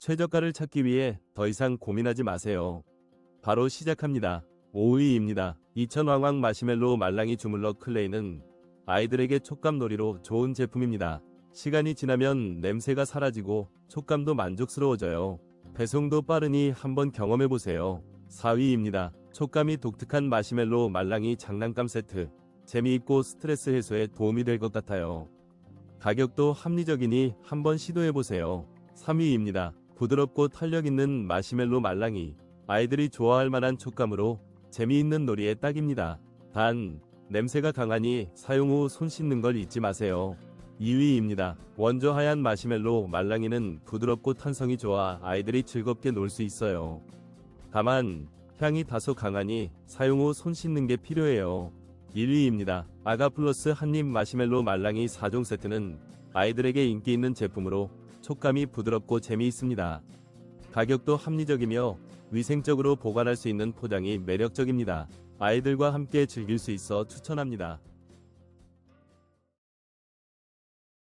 최저가를 찾기 위해 더 이상 고민하지 마세요. 바로 시작합니다. 5위입니다. 2000왕왕 마시멜로 말랑이 주물럭 클레이는 아이들에게 촉감 놀이로 좋은 제품입니다. 시간이 지나면 냄새가 사라지고 촉감도 만족스러워져요. 배송도 빠르니 한번 경험해보세요. 4위입니다. 촉감이 독특한 마시멜로 말랑이 장난감 세트. 재미있고 스트레스 해소에 도움이 될 것 같아요. 가격도 합리적이니 한번 시도해보세요. 3위입니다. 부드럽고 탄력 있는 마시멜로 말랑이. 아이들이 좋아할 만한 촉감으로 재미있는 놀이에 딱입니다. 단, 냄새가 강하니 사용 후 손 씻는 걸 잊지 마세요. 2위입니다. 원조 하얀 마시멜로 말랑이는 부드럽고 탄성이 좋아 아이들이 즐겁게 놀 수 있어요. 다만 향이 다소 강하니 사용 후 손 씻는 게 필요해요. 1위입니다. 아가 플러스 한입 마시멜로 말랑이 4종 세트는 아이들에게 인기 있는 제품으로 촉감이 부드럽고 재미있습니다. 가격도 합리적이며 위생적으로 보관할 수 있는 포장이 매력적입니다. 아이들과 함께 즐길 수 있어 추천합니다.